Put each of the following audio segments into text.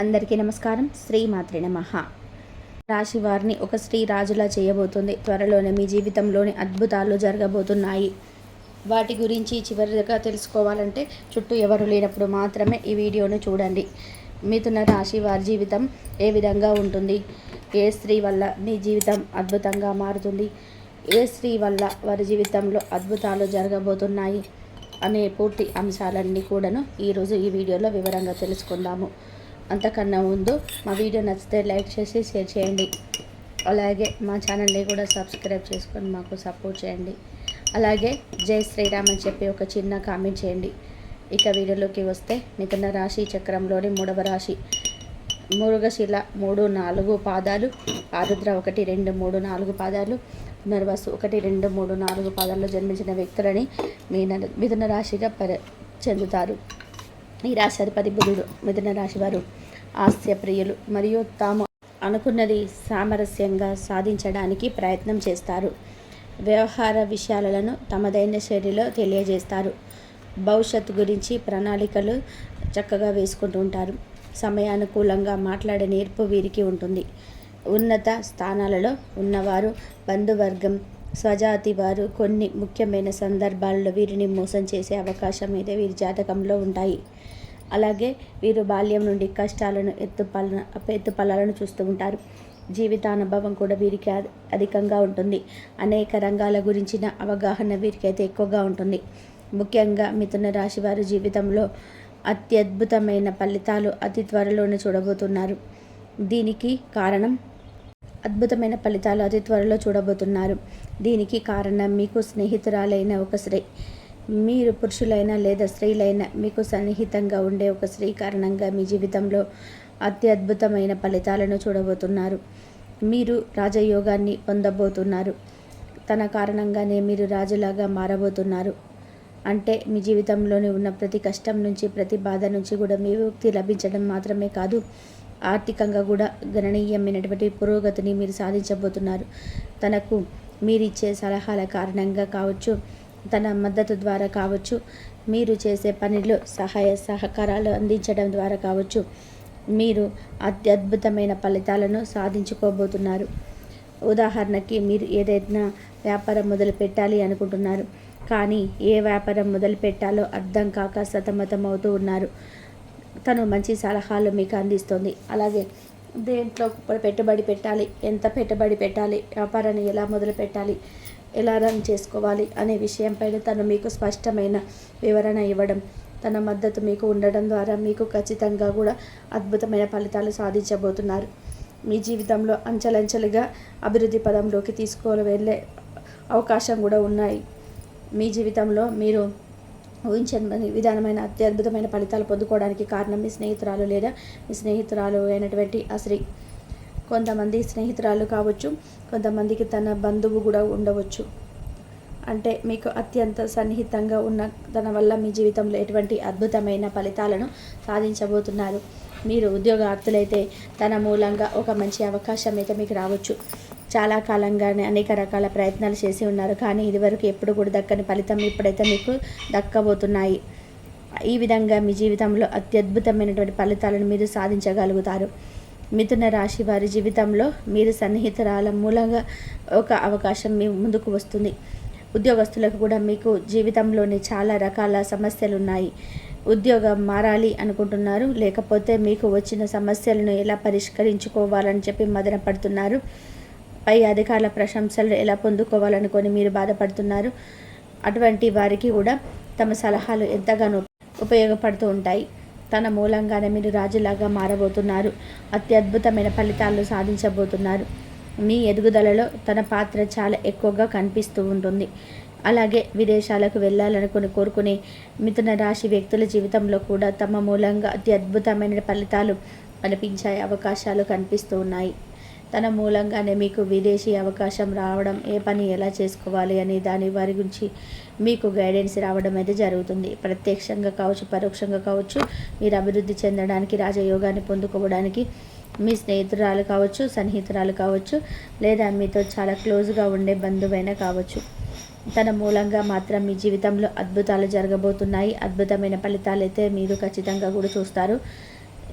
అందరికీ నమస్కారం. శ్రీ మాత్రి నమః. రాశి వారిని ఒక స్త్రీ రాజులా చేయబోతుంది. త్వరలోనే మీ జీవితంలోని అద్భుతాలు జరగబోతున్నాయి. వాటి గురించి చివరిగా తెలుసుకోవాలంటే చుట్టూ ఎవరు లేనప్పుడు మాత్రమే ఈ వీడియోను చూడండి. మిథున రాశి వారి జీవితం ఏ విధంగా ఉంటుంది? ఏ స్త్రీ వల్ల మీ జీవితం అద్భుతంగా మారుతుంది? ఏ స్త్రీ వల్ల వారి జీవితంలో అద్భుతాలు జరగబోతున్నాయి? అనే పూర్తి అంశాలన్నీ కూడాను ఈరోజు ఈ వీడియోలో వివరంగా తెలుసుకుందాము. అంతకన్నా ముందు మా వీడియో నచ్చితే లైక్ చేసి షేర్ చేయండి. అలాగే మా ఛానల్ని కూడా సబ్స్క్రైబ్ చేసుకొని మాకు సపోర్ట్ చేయండి. అలాగే జై శ్రీరామ్ అని చెప్పి ఒక చిన్న కామెంట్ చేయండి. ఇక వీడియోలోకి వస్తే మిథున రాశి చక్రంలోని మూడవ రాశి. మురుగశిల మూడు నాలుగు పాదాలు ఆరుద్ర ఒకటి రెండు మూడు నాలుగు పాదాలు పునర్వసు ఒకటి రెండు మూడు నాలుగు పాదాల్లో జన్మించిన వ్యక్తులని మీన మిథున రాశిగా పరి చెందుతారు. ఈ రాశాధిపతి బుధుడు మిథున రాశి వారు హాస్య ప్రియులు మరియు తాము అనుకున్నది సామరస్యంగా సాధించడానికి ప్రయత్నం చేస్తారు. వ్యవహార విషయాలను తమదైన శైలిలో తెలియజేస్తారు. భవిష్యత్తు గురించి ప్రణాళికలు చక్కగా వేసుకుంటూ ఉంటారు. సమయానుకూలంగా మాట్లాడే నేర్పు వీరికి ఉంటుంది. ఉన్నత స్థానాలలో ఉన్నవారు బంధువర్గం స్వజాతి వారు కొన్ని ముఖ్యమైన సందర్భాల్లో వీరిని మోసం చేసే అవకాశం అయితే వీరి జాతకంలో ఉంటాయి. అలాగే వీరు బాల్యం నుండి కష్టాలను ఎత్తుపల ఎత్తుపల్లాలను చూస్తూ ఉంటారు. జీవితానుభవం కూడా వీరికి అధికంగా ఉంటుంది. అనేక రంగాల గురించిన అవగాహన వీరికి అయితే ఎక్కువగా ఉంటుంది. ముఖ్యంగా మిథున రాశి వారి జీవితంలో అత్యద్భుతమైన ఫలితాలు అతి త్వరలోనే చూడబోతున్నారు. దీనికి కారణం? అద్భుతమైన ఫలితాలు అతి త్వరలో చూడబోతున్నారు. దీనికి కారణం మీకు స్నేహితురాలైన ఒక శ్రీ మీరు పురుషులైనా లేదా స్త్రీలైనా మీకు సన్నిహితంగా ఉండే ఒక స్త్రీ కారణంగా మీ జీవితంలో అత్యద్భుతమైన ఫలితాలను చూడబోతున్నారు. మీరు రాజయోగాన్ని పొందబోతున్నారు. తన కారణంగానే మీరు రాజులాగా మారబోతున్నారు. అంటే మీ జీవితంలోని ఉన్న ప్రతి కష్టం నుంచి ప్రతి బాధ నుంచి కూడా మీ విముక్తి లభించడం మాత్రమే కాదు ఆర్థికంగా కూడా గణనీయమైనటువంటి పురోగతిని మీరు సాధించబోతున్నారు. తనకు మీరిచ్చే సలహాల కారణంగా కావచ్చు తన మద్దతు ద్వారా కావచ్చు మీరు చేసే పనిలో సహాయ సహకారాలు అందించడం ద్వారా కావచ్చు మీరు అత్యద్భుతమైన ఫలితాలను సాధించుకోబోతున్నారు. ఉదాహరణకి మీరు ఏదైనా వ్యాపారం మొదలు పెట్టాలి అనుకుంటున్నారు కానీ ఏ వ్యాపారం మొదలు పెట్టాలో అర్థం కాక సతమతం అవుతూ ఉన్నారు. తను మంచి సలహాలు మీకు అందిస్తుంది. అలాగే దేంట్లో పెట్టుబడి పెట్టాలి ఎంత పెట్టుబడి పెట్టాలి వ్యాపారాన్ని ఎలా మొదలు పెట్టాలి ఎలా రన్ చేసుకోవాలి అనే విషయంపైన తను మీకు స్పష్టమైన వివరణ ఇవ్వడం తన మద్దతు మీకు ఉండడం ద్వారా మీకు ఖచ్చితంగా కూడా అద్భుతమైన ఫలితాలు సాధించబోతున్నారు. మీ జీవితంలో అంచెలంచెలుగా అభివృద్ధి పదంలోకి తీసుకొని వెళ్ళే అవకాశం కూడా ఉన్నాయి. మీ జీవితంలో మీరు ఊహించని విధానమైన అత్యద్భుతమైన ఫలితాలు పొందుకోవడానికి కారణం మీ స్నేహితురాలు లేదా మీ స్నేహితురాలు అయినటువంటి ఆ కొంతమంది స్నేహితురాలు కావచ్చు కొంతమందికి తన బంధువు కూడా ఉండవచ్చు. అంటే మీకు అత్యంత సన్నిహితంగా ఉన్న తన వల్ల మీ జీవితంలో ఎటువంటి అద్భుతమైన ఫలితాలను సాధించబోతున్నారు. మీరు ఉద్యోగార్థులైతే తన మూలంగా ఒక మంచి అవకాశం అయితే మీకు రావచ్చు. చాలా కాలంగానే అనేక రకాల ప్రయత్నాలు చేసి ఉన్నారు. కానీ ఇదివరకు ఎప్పుడు కూడా దక్కని ఫలితం ఇప్పుడైతే మీకు దక్కబోతున్నాయి. ఈ విధంగా మీ జీవితంలో అత్యద్భుతమైనటువంటి ఫలితాలను మీరు సాధించగలుగుతారు. మిథున రాశి వారి జీవితంలో మీరు సన్నిహితురాల మూలంగా ఒక అవకాశం మీ ముందుకు వస్తుంది. ఉద్యోగస్తులకు కూడా మీకు జీవితంలోని చాలా రకాల సమస్యలు ఉన్నాయి ఉద్యోగం మారాలి అనుకుంటున్నారు. లేకపోతే మీకు వచ్చిన సమస్యలను ఎలా పరిష్కరించుకోవాలని చెప్పి మదన పడుతున్నారు పై అధికారుల ప్రశంసలు ఎలా పొందుకోవాలనుకొని మీరు బాధపడుతున్నారు. అటువంటి వారికి కూడా తమ సలహాలు ఎంతగానో ఉపయోగపడుతూ ఉంటాయి. తన మూలంగానే మీరు రాజులాగా మారబోతున్నారు. అత్యద్భుతమైన ఫలితాలు సాధించబోతున్నారు. మీ ఎదుగుదలలో తన పాత్ర చాలా ఎక్కువగా కనిపిస్తూ ఉంటుంది. అలాగే విదేశాలకు వెళ్ళాలనుకుని కోరుకునే మిథున రాశి వ్యక్తుల జీవితంలో కూడా తమ మూలంగా అతి అద్భుతమైన ఫలితాలు కనిపించే అవకాశాలు కనిపిస్తూ ఉన్నాయి. తన మూలంగానే మీకు విదేశీ అవకాశం రావడం ఏ పని ఎలా చేసుకోవాలి అనే దాని వారి గురించి మీకు గైడెన్స్ రావడం అయితే జరుగుతుంది. ప్రత్యక్షంగా కావచ్చు పరోక్షంగా కావచ్చు మీరు అభివృద్ధి చెందడానికి రాజయోగాన్ని పొందుకోవడానికి మీ స్నేహితురాలు కావచ్చు సన్నిహితురాలు కావచ్చు లేదా మీతో చాలా క్లోజ్గా ఉండే బంధువైనా కావచ్చు. తన మూలంగా మాత్రం మీ జీవితంలో అద్భుతాలు జరగబోతున్నాయి. అద్భుతమైన ఫలితాలు అయితే మీరు ఖచ్చితంగా కూడా చూస్తారు.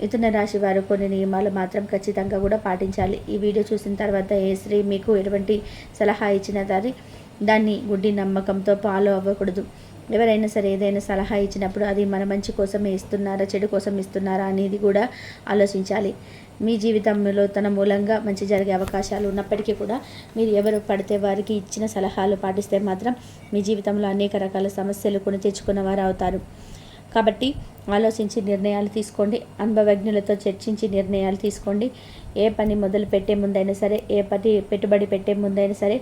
ఇతర రాశి వారు కొన్ని నియమాలు మాత్రం ఖచ్చితంగా కూడా పాటించాలి. ఈ వీడియో చూసిన తర్వాత ఏ స్త్రీ మీకు ఎటువంటి సలహా ఇచ్చిన దాన్ని దాన్ని గుడ్డి నమ్మకంతో ఫాలో అవ్వకూడదు. ఎవరైనా సరే ఏదైనా సలహా ఇచ్చినప్పుడు అది మన మంచి కోసమే ఇస్తున్నారా చెడు కోసం ఇస్తున్నారా అనేది కూడా ఆలోచించాలి. మీ జీవితంలో తన మూలంగా మంచి జరిగే అవకాశాలు ఉన్నప్పటికీ కూడా మీరు ఎవరు పడితే వారికి ఇచ్చిన సలహాలు పాటిస్తే మాత్రం మీ జీవితంలో అనేక రకాల సమస్యలు కొని తెచ్చుకున్న వారు అవుతారు. కాబట్టి ఆలోచించి నిర్ణయాలు తీసుకోండి. అనుభవజ్ఞులతో చర్చించి నిర్ణయాలు తీసుకోండి. ఏ పని మొదలు పెట్టే ముందైనా సరే ఏ పని పెట్టుబడి పెట్టే ముందైనా సరే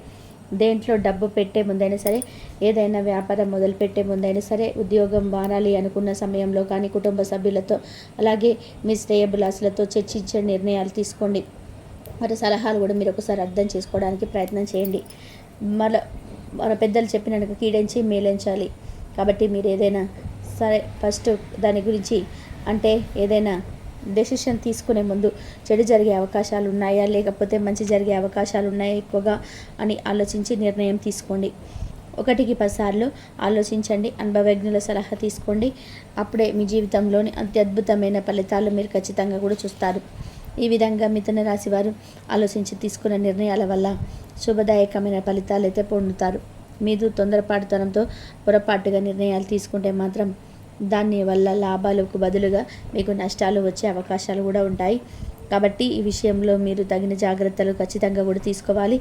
దేంట్లో డబ్బు పెట్టే ముందైనా సరే ఏదైనా వ్యాపారం మొదలు పెట్టే ముందైనా సరే ఉద్యోగం మారాలి అనుకున్న సమయంలో కానీ కుటుంబ సభ్యులతో అలాగే మీ శ్రేయబులాసులతో చర్చించే నిర్ణయాలు తీసుకోండి. మరి సలహాలు కూడా మీరు ఒకసారి అర్థం చేసుకోవడానికి ప్రయత్నం చేయండి. మన మన పెద్దలు చెప్పినట్టు కీడించి మేలించాలి. కాబట్టి మీరు ఏదైనా సరే ఫస్ట్ దాని గురించి అంటే ఏదైనా డెసిషన్ తీసుకునే ముందు చెడు జరిగే అవకాశాలు ఉన్నాయా? లేకపోతే మంచి జరిగే అవకాశాలు ఉన్నాయా ఎక్కువగా అని ఆలోచించి నిర్ణయం తీసుకోండి. ఒకటికి పదిసార్లు ఆలోచించండి. అనుభవజ్ఞుల సలహా తీసుకోండి. అప్పుడే మీ జీవితంలోని అత్యద్భుతమైన ఫలితాలు మీరు ఖచ్చితంగా కూడా చూస్తారు. ఈ విధంగా మిథున రాశి వారు ఆలోచించి తీసుకున్న నిర్ణయాల వల్ల శుభదాయకమైన ఫలితాలు అయితే పొందుతారు. మీరు తొందరపాటుతనంతో పొరపాటుగా నిర్ణయాలు తీసుకుంటే మాత్రం దాని వల్ల లాభాలకు బదులుగా మీకు నష్టాలు వచ్చే అవకాశాలు కూడా ఉంటాయి. కాబట్టి ఈ విషయంలో మీరు తగిన జాగ్రత్తలు ఖచ్చితంగా కూడా తీసుకోవాలి.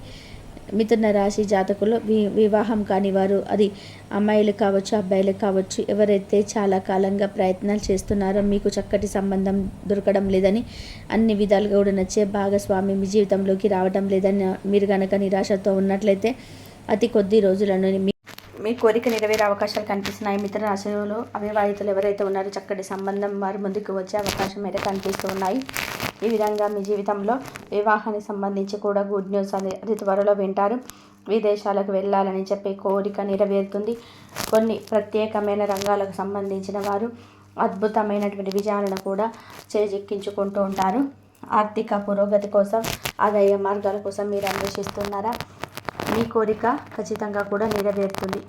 మిథున రాశి జాతకులు వి వివాహం కాని వారు అది అమ్మాయిలు కావచ్చు అబ్బాయిలు కావచ్చు ఎవరైతే చాలా కాలంగా ప్రయత్నాలు చేస్తున్నారో మీకు చక్కటి సంబంధం దొరకడం లేదని అన్ని విధాలుగా కూడా నచ్చే భాగస్వామి మీ జీవితంలోకి రావడం లేదని మీరు కనుక నిరాశతో ఉన్నట్లయితే అతి కొద్ది రోజులను మీ కోరిక నెరవేరే అవకాశాలు కనిపిస్తున్నాయి. మిత్ర రాశులు అవివాహితులు ఎవరైతే ఉన్నారో చక్కటి సంబంధం వారి ముందుకు వచ్చే అవకాశం అయితే కనిపిస్తూ ఉన్నాయి. ఈ విధంగా మీ జీవితంలో వివాహానికి సంబంధించి కూడా గుడ్ న్యూస్ అది అది త్వరలో వింటారు. విదేశాలకు వెళ్ళాలని చెప్పే కోరిక నెరవేరుతుంది. కొన్ని ప్రత్యేకమైన రంగాలకు సంబంధించిన వారు అద్భుతమైనటువంటి విజయాలను కూడా చేజెక్కించుకుంటూ ఉంటారు. ఆర్థిక పురోగతి కోసం ఆదాయ మార్గాల కోసం మీరు అన్వేషిస్తున్నారా? మీ కోరిక ఖచ్చితంగా కూడా నెరవేరుతుంది.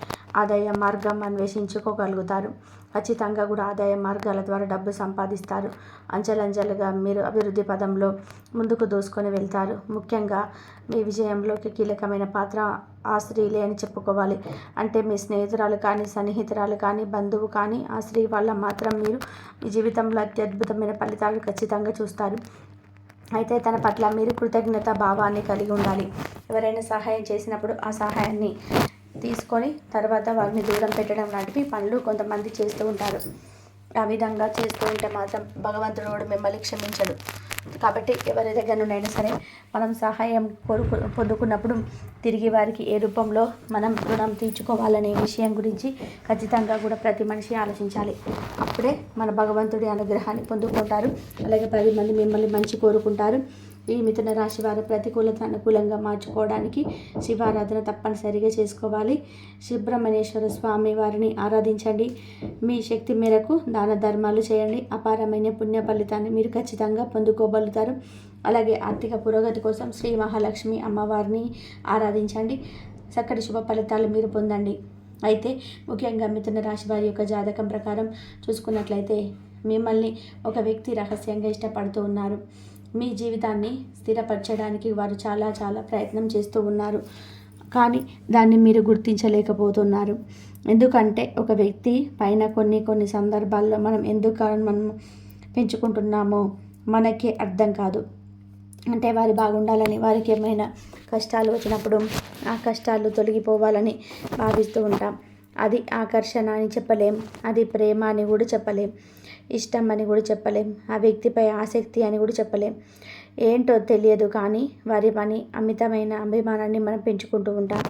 ఆదాయ మార్గం అన్వేషించుకోగలుగుతారు. ఖచ్చితంగా కూడా ఆదాయ మార్గాల ద్వారా డబ్బు సంపాదిస్తారు. అంచెలంచెలుగా మీరు అభివృద్ధి పదంలో ముందుకు దూసుకొని వెళ్తారు. ముఖ్యంగా మీ విజయంలోకి కీలకమైన పాత్ర ఆ స్త్రీలే అని చెప్పుకోవాలి. అంటే మీ స్నేహితురాలు కానీ సన్నిహితురాలు కానీ బంధువు కానీ ఆ స్త్రీ వల్ల మాత్రం మీరు మీ జీవితంలో అత్యద్భుతమైన ఫలితాలు ఖచ్చితంగా చూస్తారు. అయితే తన పట్ల మీరు కృతజ్ఞత భావాన్ని కలిగి ఉండాలి. ఎవరైనా సహాయం చేసినప్పుడు ఆ సహాయాన్ని తీసుకొని తర్వాత వారిని దూరం పెట్టడం లాంటివి పనులు కొంతమంది చేస్తూ ఉంటారు. ఆ విధంగా చేస్తూ ఉంటే మాత్రం భగవంతుడు కూడా మిమ్మల్ని క్షమించడు. కాబట్టి ఎవరి దగ్గర నుండైనా సరే మనం సహాయం కోరుకు పొందుకున్నప్పుడు తిరిగి వారికి ఏ రూపంలో మనం రుణం తీర్చుకోవాలనే విషయం గురించి ఖచ్చితంగా కూడా ప్రతి మనిషి ఆలోచించాలి. అప్పుడే మన భగవంతుడి అనుగ్రహాన్ని పొందుకుంటారు. అలాగే పది మంది మిమ్మల్ని మంచి కోరుకుంటారు. ఈ మిథున రాశి వారు ప్రతికూలత అనుకూలంగా మార్చుకోవడానికి శివారాధన తప్పనిసరిగా చేసుకోవాలి. సుబ్రహ్మణ్యేశ్వర స్వామి వారిని ఆరాధించండి. మీ శక్తి మేరకు దాన ధర్మాలు చేయండి. అపారమైన పుణ్య ఫలితాన్ని మీరు ఖచ్చితంగా పొందుకోగలుగుతారు. అలాగే ఆర్థిక పురోగతి కోసం శ్రీ మహాలక్ష్మి అమ్మవారిని ఆరాధించండి. చక్కటి శుభ ఫలితాలు మీరు పొందండి. అయితే ముఖ్యంగా మిథున రాశి వారి యొక్క జాతకం ప్రకారం చూసుకున్నట్లయితే మిమ్మల్ని ఒక వ్యక్తి రహస్యంగా ఇష్టపడుతూ ఉన్నారు. మీ జీవితాన్ని స్థిరపరచడానికి వారు చాలా చాలా ప్రయత్నం చేస్తూ ఉన్నారు. కానీ దాన్ని మీరు గుర్తించలేకపోతున్నారు. ఎందుకంటే ఒక వ్యక్తి పైన కొన్ని కొన్ని సందర్భాల్లో మనం ఎందుకు మనం పెంచుకుంటున్నామో మనకే అర్థం కాదు. అంటే వారు బాగుండాలని వారికి ఏమైనా కష్టాలు వచ్చినప్పుడు ఆ కష్టాలు తొలగిపోవాలని భావిస్తూ ఉంటాం. అది ఆకర్షణ అని చెప్పలేం. అది ప్రేమ అని కూడా చెప్పలేం. ఇష్టం అని కూడా చెప్పలేం. ఆ వ్యక్తిపై ఆసక్తి అని కూడా చెప్పలేం. ఏంటో తెలియదు కానీ వారి పని అమితమైన అభిమానాన్ని మనం పెంచుకుంటూ ఉంటాం.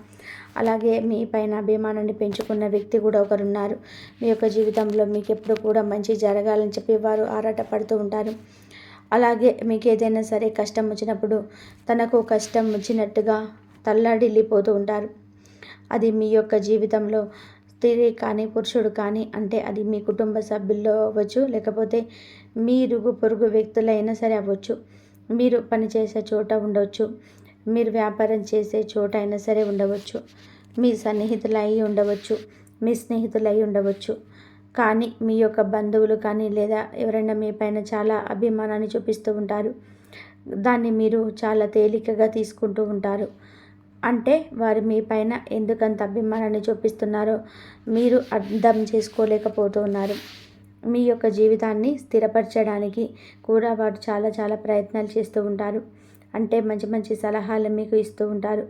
అలాగే మీ పైన అభిమానాన్ని పెంచుకున్న వ్యక్తి కూడా ఒకరున్నారు. మీ యొక్క జీవితంలో మీకు ఎప్పుడు కూడా మంచి జరగాలని చెప్పి వారు ఆరాటపడుతూ ఉంటారు. అలాగే మీకు ఏదైనా సరే కష్టం వచ్చినప్పుడు తనకు కష్టం వచ్చినట్టుగా తల్లాడిల్లిపోతూ ఉంటారు. అది మీ యొక్క జీవితంలో స్త్రీ కానీ పురుషుడు కానీ అంటే అది మీ కుటుంబ సభ్యుల్లో అవ్వచ్చు లేకపోతే మీరు పొరుగు వ్యక్తులైనా సరే అవ్వచ్చు. మీరు పనిచేసే చోట ఉండవచ్చు. మీరు వ్యాపారం చేసే చోట అయినా సరే ఉండవచ్చు. మీ సన్నిహితులు అయి ఉండవచ్చు. మీ స్నేహితులు అయి ఉండవచ్చు. కానీ మీ యొక్క బంధువులు కానీ లేదా ఎవరైనా మీ పైన చాలా అభిమానాన్ని చూపిస్తూ ఉంటారు. దాన్ని మీరు చాలా తేలికగా తీసుకుంటూ ఉంటారు. అంటే వారు మీ పైన ఎందుకంత అభిమానాన్ని చూపిస్తున్నారో మీరు అర్థం చేసుకోలేకపోతున్నారు. మీ యొక్క జీవితాన్ని స్థిరపరచడానికి కూడా వారు చాలా చాలా ప్రయత్నాలు చేస్తూ ఉంటారు. అంటే మంచి మంచి సలహాలు మీకు ఇస్తూ ఉంటారు.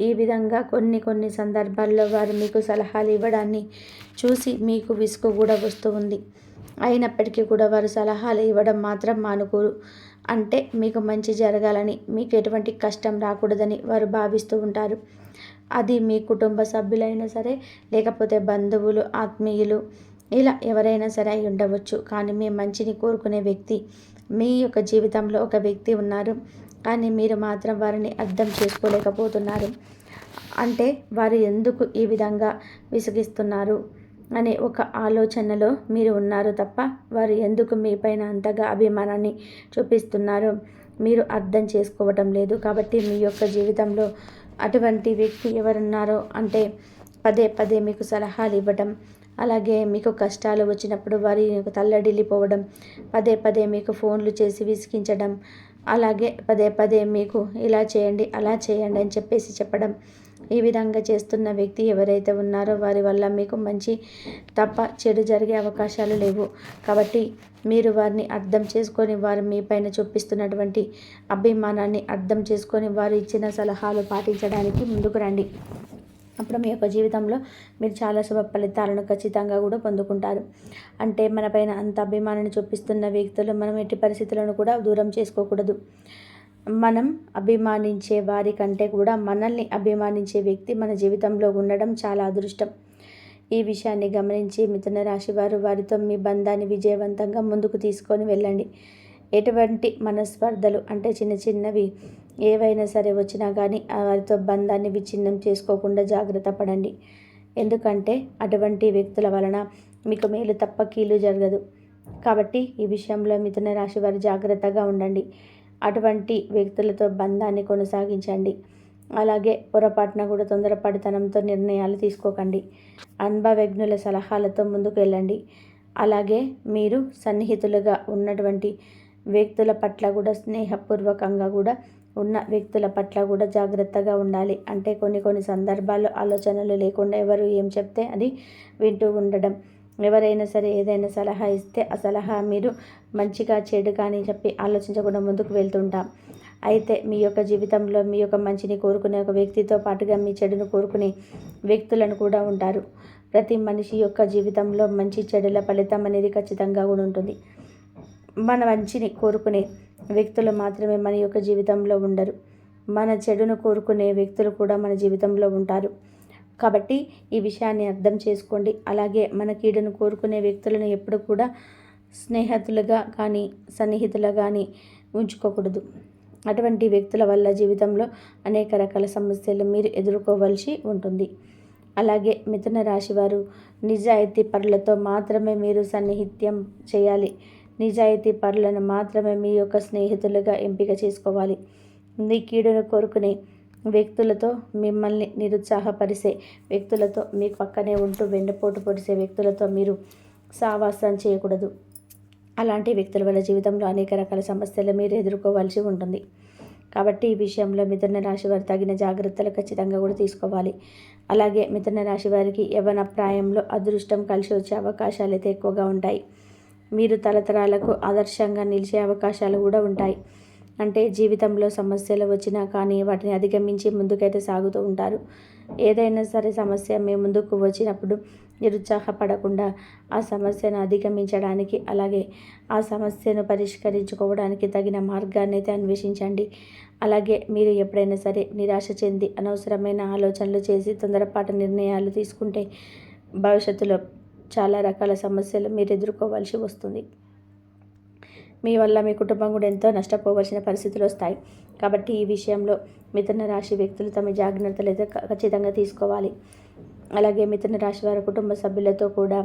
ఈ విధంగా కొన్ని కొన్ని సందర్భాల్లో వారు మీకు సలహాలు ఇవ్వడాన్ని చూసి మీకు విసుగు కూడా వస్తూ ఉంది. అయినప్పటికీ కూడా వారు సలహాలు ఇవ్వడం మాత్రం మానుకోరు. అంటే మీకు మంచి జరగాలని మీకు ఎటువంటి కష్టం రాకూడదని వారు భావిస్తూ ఉంటారు. అది మీ కుటుంబ సభ్యులైనా సరే లేకపోతే బంధువులు ఆత్మీయులు ఇలా ఎవరైనా సరే అయి ఉండవచ్చు. కానీ మీ మంచిని కోరుకునే వ్యక్తి మీ యొక్క జీవితంలో ఒక వ్యక్తి ఉన్నారు. కానీ మీరు మాత్రం వారిని అర్థం చేసుకోలేకపోతున్నారు. అంటే వారు ఎందుకు ఈ విధంగా విసిగిస్తున్నారు? అనే ఒక ఆలోచనలో మీరు ఉన్నారు తప్ప వారు ఎందుకు మీ పైన అంతగా అభిమానాన్ని చూపిస్తున్నారు? మీరు అర్థం చేసుకోవటం లేదు కాబట్టి మీ యొక్క జీవితంలో అటువంటి వ్యక్తి ఎవరున్నారో అంటే పదే పదే మీకు సలహాలు ఇవ్వడం అలాగే మీకు కష్టాలు వచ్చినప్పుడు వారి తల్లడిల్లిపోవడం పదే పదే మీకు ఫోన్లు చేసి విసిగించడం అలాగే పదే పదే మీకు ఇలా చేయండి అలా చేయండి అని చెప్పేసి చెప్పడం ఈ విధంగా చేస్తున్న వ్యక్తి ఎవరైతే ఉన్నారో వారి వల్ల మీకు మంచి తప్ప చెడు జరిగే అవకాశాలు లేవు. కాబట్టి మీరు వారిని అర్థం చేసుకొని వారు మీ పైన చూపిస్తున్నటువంటి అభిమానాన్ని అర్థం చేసుకొని వారు ఇచ్చిన సలహాలు పాటించడానికి ముందుకు రండి. అప్పుడు మీ యొక్క జీవితంలో మీరు చాలా శుభ ఫలితాలను ఖచ్చితంగా కూడా పొందుకుంటారు. అంటే మన పైన అంత అభిమానాన్ని చూపిస్తున్న వ్యక్తులు మనం ఎట్టి పరిస్థితులను కూడా దూరం చేసుకోకూడదు. మనం అభిమానించే వారి కంటే కూడా మనల్ని అభిమానించే వ్యక్తి మన జీవితంలో ఉండడం చాలా అదృష్టం. ఈ విషయాన్ని గమనించి మిథున రాశి వారు వారితో మీ బంధాన్ని విజయవంతంగా ముందుకు తీసుకొని వెళ్ళండి. ఎటువంటి మనస్పర్ధలు అంటే చిన్న చిన్నవి ఏవైనా సరే వచ్చినా కానీ వారితో బంధాన్ని విచ్ఛిన్నం చేసుకోకుండా జాగ్రత్త పడండి. ఎందుకంటే అటువంటి వ్యక్తుల వలన మీకు మేలు తప్ప కీలు జరగదు. కాబట్టి ఈ విషయంలో మిథున రాశి వారు జాగ్రత్తగా ఉండండి. అటువంటి వ్యక్తులతో బంధాన్ని కొనసాగించండి. అలాగే పొరపాటున కూడా తొందరపడితనంతో నిర్ణయాలు తీసుకోకండి. అనుభవజ్ఞుల సలహాలతో ముందుకు వెళ్ళండి. అలాగే మీరు సన్నిహితులుగా ఉన్నటువంటి వ్యక్తుల పట్ల కూడా స్నేహపూర్వకంగా కూడా ఉన్న వ్యక్తుల పట్ల కూడా జాగ్రత్తగా ఉండాలి. అంటే కొన్ని కొన్ని సందర్భాల్లో ఆలోచనలు లేకుండా ఎవరు ఏం చెప్తే అది వింటూ ఉండడం. ఎవరైనా సరే ఏదైనా సలహా ఇస్తే ఆ సలహా మీరు మంచిగా చెడు కానీ చెప్పి ఆలోచించకుండా ముందుకు వెళ్తుంటాం. అయితే మీ యొక్క జీవితంలో మీ యొక్క మంచిని కోరుకునే ఒక వ్యక్తితో పాటుగా మీ చెడును కోరుకునే వ్యక్తులను కూడా ఉంటారు. ప్రతి మనిషి యొక్క జీవితంలో మంచి చెడుల ఫలితం అనేది ఖచ్చితంగా కూడా ఉంటుంది. మన మంచిని కోరుకునే వ్యక్తులు మాత్రమే మన యొక్క జీవితంలో ఉండరు. మన చెడును కోరుకునే వ్యక్తులు కూడా మన జీవితంలో ఉంటారు. కాబట్టి ఈ విషయాన్ని అర్థం చేసుకోండి. అలాగే మన కీడును కోరుకునే వ్యక్తులను ఎప్పుడు కూడా స్నేహితులుగా కానీ సన్నిహితులుగా కానీ ఉంచుకోకూడదు. అటువంటి వ్యక్తుల వల్ల జీవితంలో అనేక రకాల సమస్యలు మీరు ఎదుర్కోవలసి ఉంటుంది. అలాగే మిథున రాశి వారు నిజాయితీ పరులతో మాత్రమే మీరు సన్నిహిత్యం చేయాలి. నిజాయితీ పరులను మాత్రమే మీ యొక్క స్నేహితులుగా ఎంపిక చేసుకోవాలి. మీ కీడును కోరుకునే వ్యక్తులతో మిమ్మల్ని నిరుత్సాహపరిచే వ్యక్తులతో మీ పక్కనే ఉంటూ వెండపోటు పొడిసే వ్యక్తులతో మీరు సావాసం చేయకూడదు. అలాంటి వ్యక్తుల వల్ల జీవితంలో అనేక రకాల సమస్యలు మీరు ఎదుర్కోవాల్సి ఉంటుంది. కాబట్టి ఈ విషయంలో మిథున రాశి వారు తగిన జాగ్రత్తలు ఖచ్చితంగా కూడా తీసుకోవాలి. అలాగే మిథున రాశి వారికి యవన ప్రాయంలో అదృష్టం కలిసి వచ్చే అవకాశాలు అయితే ఎక్కువగా ఉంటాయి. మీరు తరతరాలకు ఆదర్శంగా నిలిచే అవకాశాలు కూడా ఉంటాయి. అంటే జీవితంలో సమస్యలు వచ్చినా కానీ వాటిని అధిగమించి ముందుకైతే సాగుతూ ఉంటారు. ఏదైనా సరే సమస్య మీ ముందుకు వచ్చినప్పుడు నిరుత్సాహపడకుండా ఆ సమస్యను అధిగమించడానికి అలాగే ఆ సమస్యను పరిష్కరించుకోవడానికి తగిన మార్గాన్ని అయితే అన్వేషించండి. అలాగే మీరు ఎప్పుడైనా సరే నిరాశ చెంది అనవసరమైన ఆలోచనలు చేసి తొందరపాటు నిర్ణయాలు తీసుకుంటే భవిష్యత్తులో చాలా రకాల సమస్యలు మీరు ఎదుర్కోవాల్సి వస్తుంది. మీ వల్ల మీ కుటుంబం కూడా ఎంతో నష్టపోవలసిన పరిస్థితులు వస్తాయి. కాబట్టి ఈ విషయంలో మిథున రాశి వ్యక్తులు తమ జాగ్రత్తలు అయితే ఖచ్చితంగా తీసుకోవాలి. అలాగే మిథున రాశి వారి కుటుంబ సభ్యులతో కూడా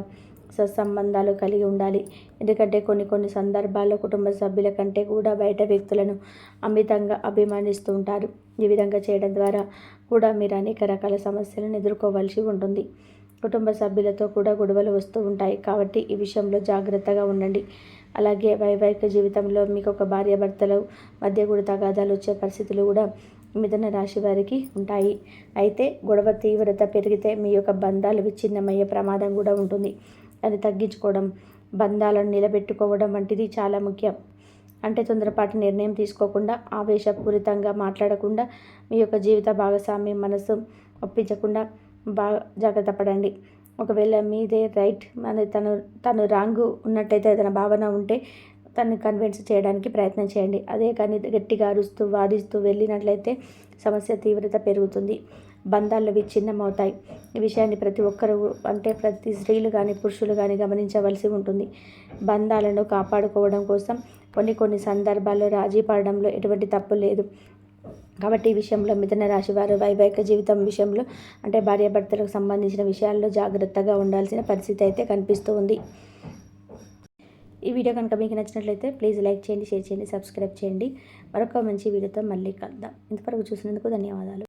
సత్సంబంధాలు కలిగి ఉండాలి. ఎందుకంటే కొన్ని కొన్ని సందర్భాల్లో కుటుంబ సభ్యుల కంటే కూడా బయట వ్యక్తులను అమితంగా అభిమానిస్తూ ఉంటారు. ఈ విధంగా చేయడం ద్వారా కూడా మీరు అనేక రకాల సమస్యలను ఎదుర్కోవాల్సి ఉంటుంది. కుటుంబ సభ్యులతో కూడా గొడవలు వస్తూ ఉంటాయి. కాబట్టి ఈ విషయంలో జాగ్రత్తగా ఉండండి. అలాగే వైవాహిక జీవితంలో మీకు ఒక భార్యాభర్తల మధ్య కూడా తగాదాలు వచ్చే పరిస్థితులు కూడా మిథున రాశి వారికి ఉంటాయి. అయితే గొడవ తీవ్రత పెరిగితే మీ యొక్క బంధాలు విచ్ఛిన్నమయ్యే ప్రమాదం కూడా ఉంటుంది. అది తగ్గించుకోవడం బంధాలను నిలబెట్టుకోవడం వంటిది చాలా ముఖ్యం. అంటే తొందరపాటు నిర్ణయం తీసుకోకుండా ఆవేశపూరితంగా మాట్లాడకుండా మీ యొక్క జీవిత భాగస్వామి మనసు ఒప్పించకుండా బాగా జాగ్రత్త పడండి. ఒకవేళ మీదే రైట్ మన తను తను రాంగ్ ఉన్నట్టయితే తన భావన ఉంటే తను కన్విన్స్ చేయడానికి ప్రయత్నం చేయండి. అదే కానీ గట్టిగా అరుస్తూ వాదిస్తూ వెళ్ళినట్లయితే సమస్య తీవ్రత పెరుగుతుంది. బంధాలు విచ్ఛిన్నమవుతాయి ఈ విషయాన్ని ప్రతి ఒక్కరూ అంటే ప్రతి స్త్రీలు కానీ పురుషులు కానీ గమనించవలసి ఉంటుంది. బంధాలను కాపాడుకోవడం కోసం కొన్ని కొన్ని సందర్భాల్లో రాజీ పడడంలో ఎటువంటి తప్పు లేదు. కాబట్టి ఈ విషయంలో మిథున రాశి వారు వైవాహిక జీవితం విషయంలో అంటే భార్యాభర్తలకు సంబంధించిన విషయాల్లో జాగ్రత్తగా ఉండాల్సిన పరిస్థితి అయితే కనిపిస్తూ ఉంది. ఈ వీడియో కనుక మీకు నచ్చినట్లయితే ప్లీజ్ లైక్ చేయండి షేర్ చేయండి సబ్స్క్రైబ్ చేయండి. మరొక మంచి వీడియోతో మళ్ళీ కలుద్దాం. ఇంతవరకు చూసినందుకు ధన్యవాదాలు.